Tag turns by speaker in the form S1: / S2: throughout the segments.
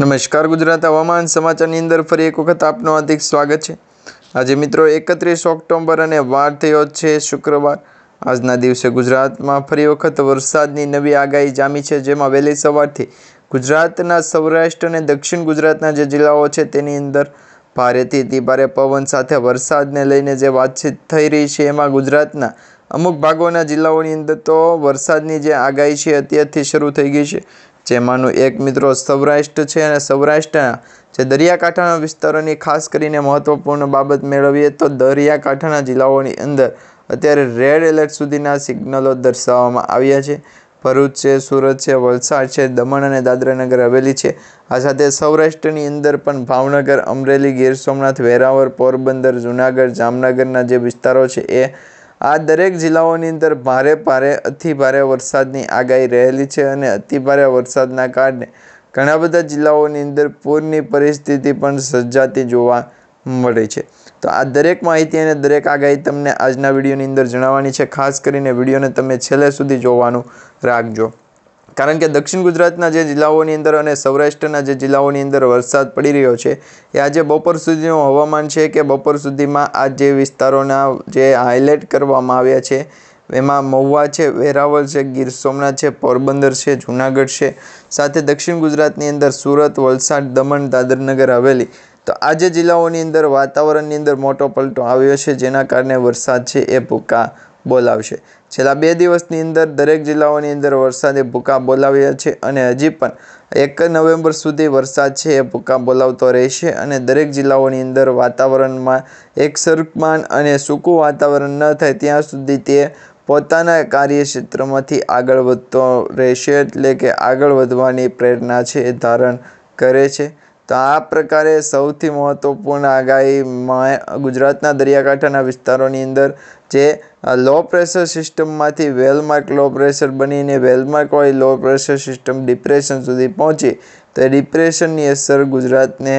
S1: નમસ્કાર ગુજરાત હવામાન સમાચારની અંદર ફરી એક વખત આપનું હાર્દિક સ્વાગત છે. આજે મિત્રો એકત્રીસ ઓક્ટોબર અને વાર થયો છે શુક્રવાર. આજના દિવસે ગુજરાતમાં ફરી વખત વરસાદની નવી આગાહી જામી છે, જેમાં વહેલી સવારથી ગુજરાતના સૌરાષ્ટ્ર અને દક્ષિણ ગુજરાતના જે જિલ્લાઓ છે તેની અંદર ભારેથી અતિ પવન સાથે વરસાદને લઈને જે વાતચીત થઈ રહી છે, એમાં ગુજરાતના અમુક ભાગોના જિલ્લાઓની અંદર તો વરસાદની જે આગાહી છે અત્યારથી શરૂ થઈ ગઈ છે. જેમાંનું એક મિત્રો સૌરાષ્ટ્ર છે અને સૌરાષ્ટ્રના જે દરિયાકાંઠાના વિસ્તારોની ખાસ કરીને મહત્વપૂર્ણ બાબત મેળવીએ તો દરિયાકાંઠાના જિલ્લાઓની અંદર અત્યારે રેડ એલર્ટ સુધીના સિગ્નલો દર્શાવવામાં આવ્યા છે. ભરૂચ છે, સુરત છે, વલસાડ છે, દમણ અને દાદરાનગર હવેલી છે. આ સાથે સૌરાષ્ટ્રની અંદર પણ ભાવનગર, અમરેલી, ગીર સોમનાથ, વેરાવળ, પોરબંદર, જુનાગઢ, જામનગરના જે વિસ્તારો છે એ આ દરેક જિલ્લાઓની અંદર ભારે ભારે, અતિ ભારે વરસાદની આગાહી રહેલી છે અને અતિ ભારે વરસાદના કારણે ઘણા બધા જિલ્લાઓની અંદર પૂરની પરિસ્થિતિ પણ સર્જાતી જોવા મળે છે. તો આ દરેક માહિતી અને દરેક આગાહી તમને આજના વિડીયોની અંદર જણાવવાની છે. ખાસ કરીને વિડીયોને તમે છેલ્લે સુધી જોવાનું રાખજો. કારણ કે દક્ષિણ ગુજરાતના જે જિલ્લાઓની અંદર અને સૌરાષ્ટ્રના જે જિલ્લાઓની અંદર વરસાદ પડી રહ્યો છે, એ આજે બપોર સુધીનું હવામાન છે કે બપોર સુધીમાં આ જે વિસ્તારોના જે હાઇલાઇટ કરવામાં આવ્યા છે, એમાં મહુવા છે, વેરાવળ છે, ગીર સોમનાથ છે, પોરબંદર છે, જૂનાગઢ છે, સાથે દક્ષિણ ગુજરાતની અંદર સુરત, વલસાડ, દમણ, દાદરનગર હવેલી. તો આ જે જિલ્લાઓની અંદર વાતાવરણની અંદર મોટો પલટો આવ્યો છે, જેના કારણે વરસાદ છે એ ભૂકા બોલાવશે. છેલ્લા બે દિવસની અંદર દરેક જિલ્લાઓની અંદર વરસાદે ભૂકા બોલાવ્યા છે અને હજી પણ એક નવેમ્બર સુધી વરસાદ છે એ ભૂકા બોલાવતો રહેશે અને દરેક જિલ્લાઓની અંદર વાતાવરણમાં એક સરકમાન અને સૂકું વાતાવરણ ન થાય ત્યાં સુધી તે પોતાના કાર્યક્ષેત્રમાંથી આગળ વધતો રહેશે એટલે કે આગળ વધવાની પ્રેરણા છે એ ધારણ કરે છે. તો આ પ્રકારે સૌથી મહત્ત્વપૂર્ણ આગાહીમાં ગુજરાતના દરિયાકાંઠાના વિસ્તારોની અંદર, જે લો પ્રેશર સિસ્ટમમાંથી વેલમાર્ક લો પ્રેશર બનીને વેલમાર્કવાળી લો પ્રેશર સિસ્ટમ ડિપ્રેશન સુધી પહોંચી, તો એ ડિપ્રેશનની અસર ગુજરાતને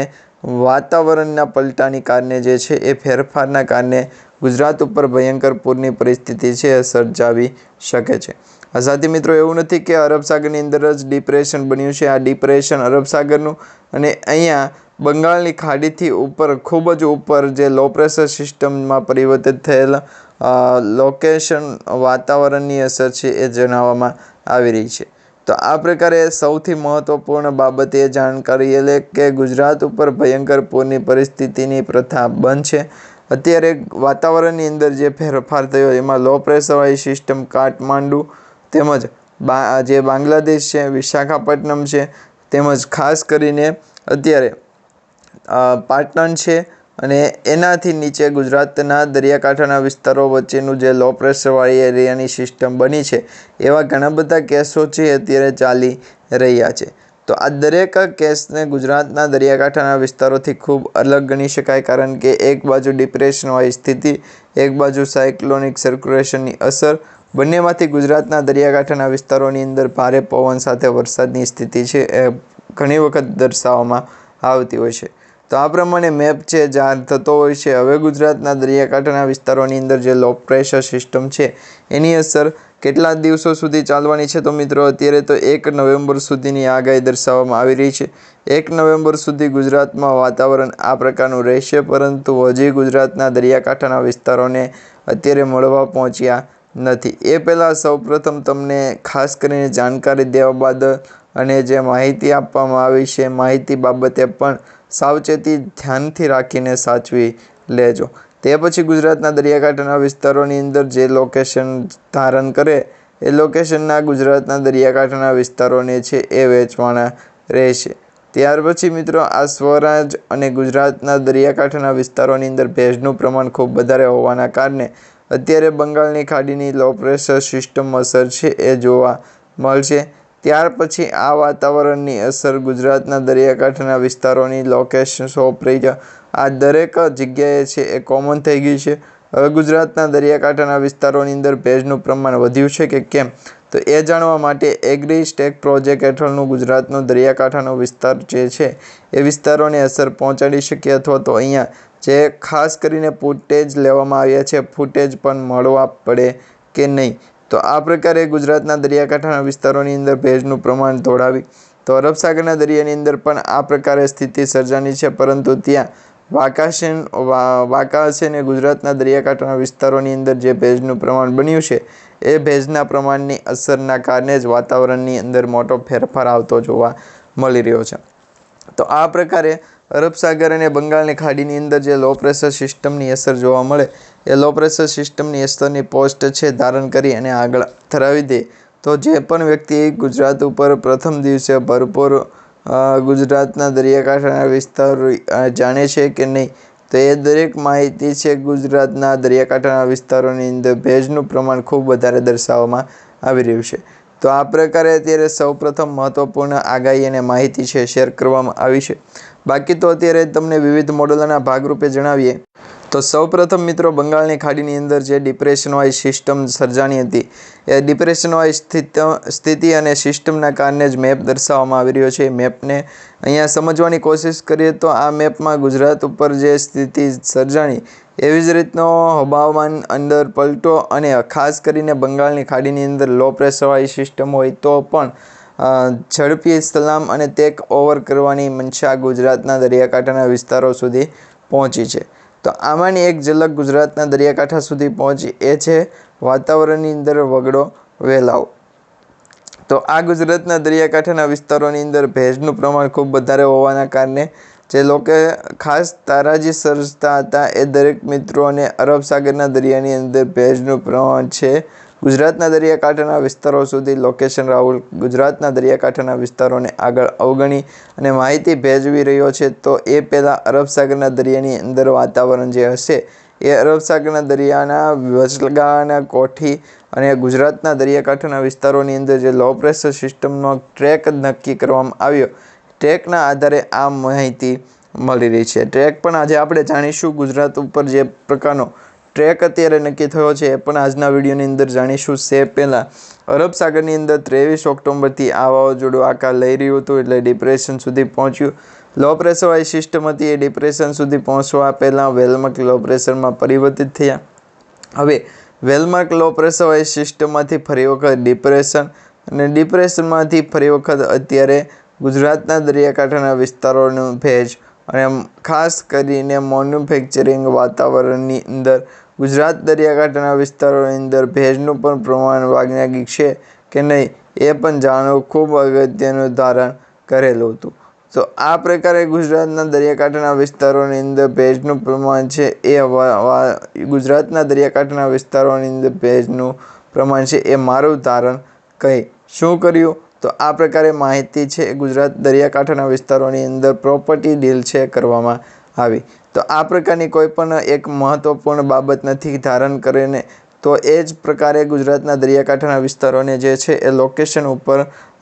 S1: વાતાવરણના પલટાની કારણે જે છે એ ફેરફારના કારણે ગુજરાત ઉપર ભયંકર પૂરની પરિસ્થિતિ છે સર્જાવી શકે છે. આ સાથે મિત્રો એવું નથી કે અરબ સાગરની અંદર જ ડિપ્રેશન બન્યું છે. આ ડિપ્રેશન અરબ સાગરનું અને અહીંયા બંગાળની ખાડીથી ઉપર, ખૂબ જ ઉપર જે લો પ્રેશર સિસ્ટમમાં પરિવર્તિત થયેલ લોકેશન વાતાવરણની અસર છે એ જણાવવામાં આવી રહી છે. તો આ પ્રકારે સૌથી મહત્ત્વપૂર્ણ બાબત એ જાણકારી એટલે કે ગુજરાત ઉપર ભયંકર પૂરની પરિસ્થિતિની પ્રથા બંધ છે. અત્યારે વાતાવરણની અંદર જે ફેરફાર થયો, એમાં લો પ્રેશરવાળી સિસ્ટમ કાઠમાંડુ તેમજ બા જે બાંગ્લાદેશ છે, વિશાખાપટ્ટનમ છે, તેમજ ખાસ કરીને અત્યારે પાટણ છે અને એનાથી નીચે ગુજરાતના દરિયાકાંઠાના વિસ્તારો વચ્ચેનું જે લો પ્રેશરવાળી એરિયાની સિસ્ટમ બની છે, એવા ઘણા બધા કેસો છે અત્યારે ચાલી રહ્યા છે. તો આ દરેક કેસને ગુજરાતના દરિયાકાંઠાના વિસ્તારોથી ખૂબ અલગ ગણી શકાય, કારણ કે એક બાજુ ડિપ્રેશનવાળી સ્થિતિ, એક બાજુ સાયક્લોનિક સર્ક્યુલેશનની અસર બંનેમાંથી ગુજરાતના દરિયાકાંઠાના વિસ્તારોની અંદર ભારે પવન સાથે વરસાદની સ્થિતિ છે એ ઘણી વખત દર્શાવવામાં આવતી હોય છે. તો આ પ્રમાણે મેપ છે જાહેર થતો હોય છે. હવે ગુજરાતના દરિયાકાંઠાના વિસ્તારોની અંદર જે લો પ્રેશર સિસ્ટમ છે, એની અસર કેટલા દિવસો સુધી ચાલવાની છે? તો મિત્રો, અત્યારે તો એક નવેમ્બર સુધીની આગાહી દર્શાવવામાં આવી રહી છે. એક નવેમ્બર સુધી ગુજરાતમાં વાતાવરણ આ પ્રકારનું રહેશે, પરંતુ હજી ગુજરાતના દરિયાકાંઠાના વિસ્તારોને અત્યારે મળવા પહોંચ્યા નથી. એ પહેલાં સૌપ્રથમ તમને ખાસ કરીને જાણકારી દેવા બાદ અને જે માહિતી આપવામાં આવી છે, માહિતી બાબતે પણ સાવચેતી ધ્યાનથી રાખીને સાચવી લેજો. તે પછી ગુજરાતના દરિયાકાંઠાના વિસ્તારોની અંદર જે લોકેશન ધારણ કરે, એ લોકેશનના ગુજરાતના દરિયાકાંઠાના વિસ્તારોને છે એ વેચવાના રહેશે. ત્યાર પછી મિત્રો, આ સ્વરાજ અને ગુજરાતના દરિયાકાંઠાના વિસ્તારોની અંદર ભેજનું પ્રમાણ ખૂબ વધારે હોવાના કારણે અત્યારે બંગાળની ખાડીની લો પ્રેશર સિસ્ટમ અસર છે, એ જોવા મળશે. ત્યાર પછી આ વાતાવરણની અસર ગુજરાતના દરિયાકાંઠાના વિસ્તારોની લોકેશન સોંપરી આ દરેક જગ્યાએ છે, એ કોમન થઈ ગઈ છે. હવે ગુજરાતના દરિયાકાંઠાના વિસ્તારોની અંદર ભેજનું પ્રમાણ વધ્યું છે કે કેમ? તો એ જાણવા માટે એગ્રી સ્ટેક પ્રોજેક્ટ હેઠળનું ગુજરાતનો દરિયાકાંઠાનો વિસ્તાર જે છે, એ વિસ્તારોને અસર પહોંચાડી શકે અથવા તો અહીંયા જે ખાસ કરીને ફૂટેજ લેવામાં આવ્યા છે, ફૂટેજ પણ મળવા પડે કે નહીં? તો આ પ્રકારે ગુજરાતના દરિયાકાંઠાના વિસ્તારોની અંદર ભેજનું પ્રમાણ ધોળાવી, તો અરબસાગરના દરિયાની અંદર પણ આ પ્રકારે સ્થિતિ સર્જાની છે, પરંતુ ત્યાં વાકાશેન વા- વાકાશે અને ગુજરાતના દરિયાકાંઠાના વિસ્તારોની અંદર જે ભેજનું પ્રમાણ બન્યું છે, એ ભેજના પ્રમાણની અસરના કારણે જ વાતાવરણની અંદર મોટો ફેરફાર આવતો જોવા મળી રહ્યો છે. તો આ પ્રકારે અરબ સાગર અને બંગાળની ખાડીની અંદર જે લો પ્રેશર સિસ્ટમની અસર જોવા મળે, એ લો પ્રેશર સિસ્ટમની અસરની પોસ્ટ છે ધારણ કરી અને આગળ ધરાવી દે. તો જે પણ વ્યક્તિ ગુજરાત ઉપર પ્રથમ દિવસે ભરપૂર ગુજરાતના દરિયાકાંઠાના વિસ્તારો જાણે છે કે નહીં, તો એ દરેક માહિતી છે ગુજરાતના દરિયાકાંઠાના વિસ્તારોની અંદર ભેજનું પ્રમાણ ખૂબ વધારે દર્શાવવામાં આવી રહ્યું છે. તો આ પ્રકારે અત્યારે સૌપ્રથમ મહત્વપૂર્ણ આગાહી અને માહિતી છે શેર કરવામાં આવી છે. બાકી તો અત્યારે તમને વિવિધ મોડલોના ભાગરૂપે જણાવીએ. તો સૌપ્રથમ મિત્રો બંગાળની ખાડીની અંદર જે ડિપ્રેશન વાળી સિસ્ટમ સર્જાણી હતી, એ ડિપ્રેશન વાળી સ્થિત, સ્થિતિ અને સિસ્ટમના કારણે જ મેપ દર્શાવવામાં આવી રહ્યો છે. મેપને અહીંયા સમજવાની કોશિશ કરીએ તો આ મેપમાં ગુજરાત ઉપર જે સ્થિતિ સર્જાણી, એવી જ રીતનો હવામાન અંદર પલટો અને ખાસ કરીને બંગાળની ખાડીની અંદર લો પ્રેશરવાળી સિસ્ટમ હોય તો પણ ઝડપી સલામ અને ટેક ઓવર કરવાની મંશા ગુજરાતના દરિયાકાંઠાના વિસ્તારો સુધી પહોંચી છે. તો આમાંની એક ઝલક ગુજરાતના દરિયાકાંઠા સુધી પહોંચી. એ છે વાતાવરણની અંદર વગડો વેલાવ. તો આ ગુજરાતના દરિયાકાંઠાના વિસ્તારોની અંદર ભેજનું પ્રમાણ ખૂબ વધારે હોવાના કારણે જે લોકો ખાસ તારાજી સર્જતા હતા એ દરેક મિત્રોને અરબ સાગરના દરિયાની અંદર ભેજનું પ્રમાણ છે ગુજરાતના દરિયાકાંઠાના વિસ્તારો સુધી લોકેશન રાહુલ, ગુજરાતના દરિયાકાંઠાના વિસ્તારોને આગળ અવગણી અને માહિતી ભેજવી રહ્યો છે, તો એ પહેલાં અરબ સાગરના દરિયાની અંદર વાતાવરણ જે હશે, એ અરબ સાગરના દરિયાના વચગાના કોઠી અને ગુજરાતના દરિયાકાંઠાના વિસ્તારોની અંદર જે લો પ્રેશર સિસ્ટમનો ટ્રેક નક્કી કરવામાં આવ્યો ટ્રેકના આધારે આ માહિતી મળી રહી છે. ટ્રેક પણ આજે આપણે જાણીશું, ગુજરાત ઉપર જે પ્રકારનો ટ્રેક અત્યારે નક્કી થયો છે એ પણ આજના વિડીયોની અંદર જાણીશું સે પહેલાં. અરબ સાગરની અંદર ત્રેવીસ ઓક્ટોબરથી આ વાવાઝોડું આકાર લઈ રહ્યું હતું એટલે ડિપ્રેશન સુધી પહોંચ્યું. લો પ્રેશરવાળી સિસ્ટમ હતી, એ ડિપ્રેશન સુધી પહોંચવા પહેલાં વેલમક લો પ્રેશરમાં પરિવર્તિત થયા. હવે વેલમાર્ક લો પ્રેશરવાળી સિસ્ટમમાંથી ફરી વખત ડિપ્રેશન અને ડિપ્રેશનમાંથી ફરી વખત અત્યારે ગુજરાતના દરિયાકાંઠાના વિસ્તારોનું ભેજ અને ખાસ કરીને મેન્યુફેક્ચરિંગ વાતાવરણની અંદર, ગુજરાત દરિયાકાંઠાના વિસ્તારોની અંદર ભેજનું પણ પ્રમાણ વાગ્યાગિક છે કે નહીં, એ પણ જાણવું ખૂબ અગત્યનું ધારણ કરેલું હતું. તો આ પ્રકારે ગુજરાતના દરિયાકાંઠાના વિસ્તારોની અંદર ભેજનું પ્રમાણ છે એ ગુજરાતના દરિયાકાંઠાના વિસ્તારોની અંદર ભેજનું પ્રમાણ છે એ મારું ધારણ કહી. શું કર્યું? તો આ પ્રકારે માહિતી છે ગુજરાત દરિયાકાંઠાના વિસ્તારોની અંદર પ્રોપર્ટી ડીલ છે કરવામાં આવી. તો આ પ્રકારની કોઈ પણ એક મહત્ત્વપૂર્ણ બાબત નથી ધારણ કરીને તો એ જ પ્રકારે ગુજરાતના દરિયાકાંઠાના વિસ્તારોને જે છે એ લોકેશન ઉપર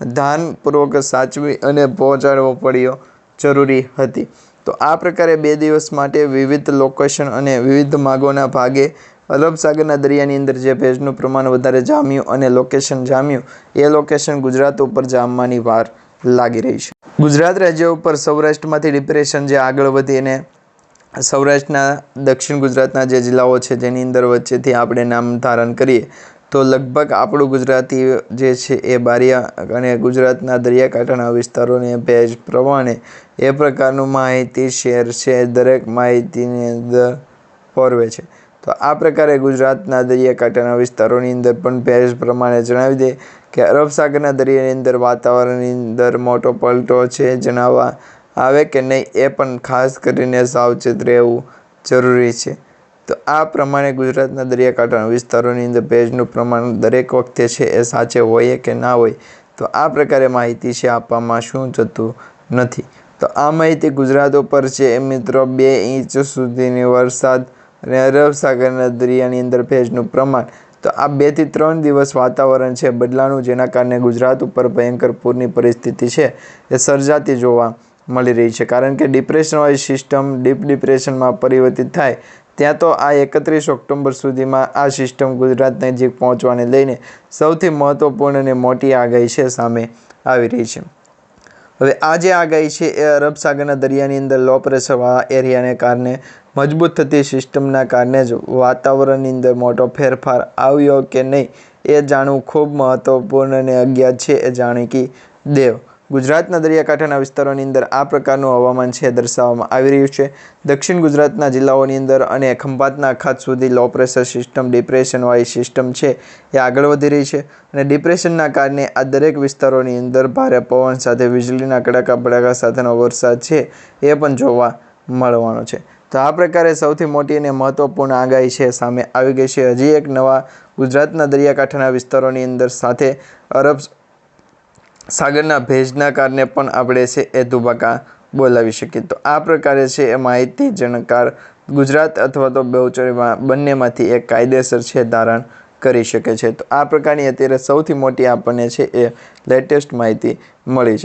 S1: ધ્યાનપૂર્વક સાચવી અને પહોંચાડવો પડ્યો જરૂરી હતી. તો આ પ્રકારે બે દિવસ માટે વિવિધ લોકેશન અને વિવિધ માગોના ભાગે અરબ સાગરના દરિયાની અંદર જે ભેજનું પ્રમાણ વધારે જામ્યું અને લોકેશન જામ્યું, એ લોકેશન ગુજરાત ઉપર જામવાની વાર લાગી રહી છે. ગુજરાત રાજ્ય ઉપર સૌરાષ્ટ્રમાંથી ડિપ્રેશન જે આગળ વધી અને સૌરાષ્ટ્રના દક્ષિણ ગુજરાતના જે જિલ્લાઓ છે જેની અંદર વચ્ચેથી આપણે નામ ધારણ કરીએ, તો લગભગ આપણું ગુજરાતી જે છે એ બારિયા અને ગુજરાતના દરિયાકાંઠાના વિસ્તારોને ભેજ પ્રમાણે એ પ્રકારનું માહિતી શેર છે દરેક માહિતીની અંદર પોરવે છે. તો આ પ્રકારે ગુજરાતના દરિયાકાંઠાના વિસ્તારોની અંદર પણ ભેજ પ્રમાણે જણાવી દે કે અરબ સાગરના દરિયાની અંદર વાતાવરણની અંદર મોટો પલટો છે, જણાવવા આવે કે નહીં એ પણ ખાસ કરીને સાવચેત રહેવું જરૂરી છે. તો આ પ્રમાણે ગુજરાતના દરિયાકાંઠાના વિસ્તારોની અંદર ભેજનું પ્રમાણ દરેક વખતે છે એ સાચે હોય કે ના હોય, તો આ પ્રકારે માહિતી છે આપવામાં શું જતું નથી. તો આ માહિતી ગુજરાત ઉપર છે એ મિત્રો બે ઇંચ સુધીની વરસાદ અને અરબ સાગરના દરિયાની અંદર ભેજનું પ્રમાણ. તો આ બેથી ત્રણ દિવસ વાતાવરણ છે બદલાનું જેના કારણે ગુજરાત ઉપર ભયંકર પૂરની પરિસ્થિતિ છે એ સર્જાતી જોવા મળી રહી છે. કારણ કે ડિપ્રેશનવાળી સિસ્ટમ ડીપ ડિપ્રેશનમાં પરિવર્તિત થાય, ત્યાં તો આ એકત્રીસ ઓક્ટોબર સુધીમાં આ સિસ્ટમ ગુજરાત નજીક પહોંચવાને લઈને સૌથી મહત્ત્વપૂર્ણ અને મોટી આગાહી છે સામે આવી રહી છે. હવે આ જે છે, એ અરબ સાગરના દરિયાની અંદર લો પ્રેશરવાળા એરિયાને કારણે મજબૂત થતી સિસ્ટમના કારણે જ વાતાવરણની અંદર મોટો ફેરફાર આવ્યો કે નહીં, એ જાણવું ખૂબ મહત્ત્વપૂર્ણ અને અજ્ઞાત છે, એ જાણીકી દેવ. ગુજરાતના દરિયાકાંઠાના વિસ્તારોની અંદર આ પ્રકારનું હવામાન છે દર્શાવવામાં આવી રહ્યું છે. દક્ષિણ ગુજરાતના જિલ્લાઓની અંદર અને ખંભાતના અખાત સુધી લો પ્રેશર સિસ્ટમ ડિપ્રેશનવાળી સિસ્ટમ છે. એ આગળ વધી રહી છે અને ડિપ્રેશનના કારણે આ દરેક વિસ્તારોની અંદર ભારે પવન સાથે, વીજળીના કડાકા ભડાકા સાથેનો વરસાદ છે એ પણ જોવા મળવાનો છે. તો આ પ્રકારે સૌથી મોટી અને મહત્ત્વપૂર્ણ આગાહી છે, સામે આવી ગઈ છે. હજી એક નવા ગુજરાતના દરિયાકાંઠાના વિસ્તારોની અંદર સાથે અરબ સાગરના ભેજના કારણે પણ આપણે છે એ ધુબાકા બોલાવી શકીએ. તો આ પ્રકારે છે એ માહિતી જણકાર ગુજરાત અથવા તો બહુચરીમાં બંનેમાંથી એક કાયદેસર છે ધારણ કરી શકે છે. તો આ પ્રકારની અત્યારે સૌથી મોટી આપણને છે એ લેટેસ્ટ માહિતી મળી છે.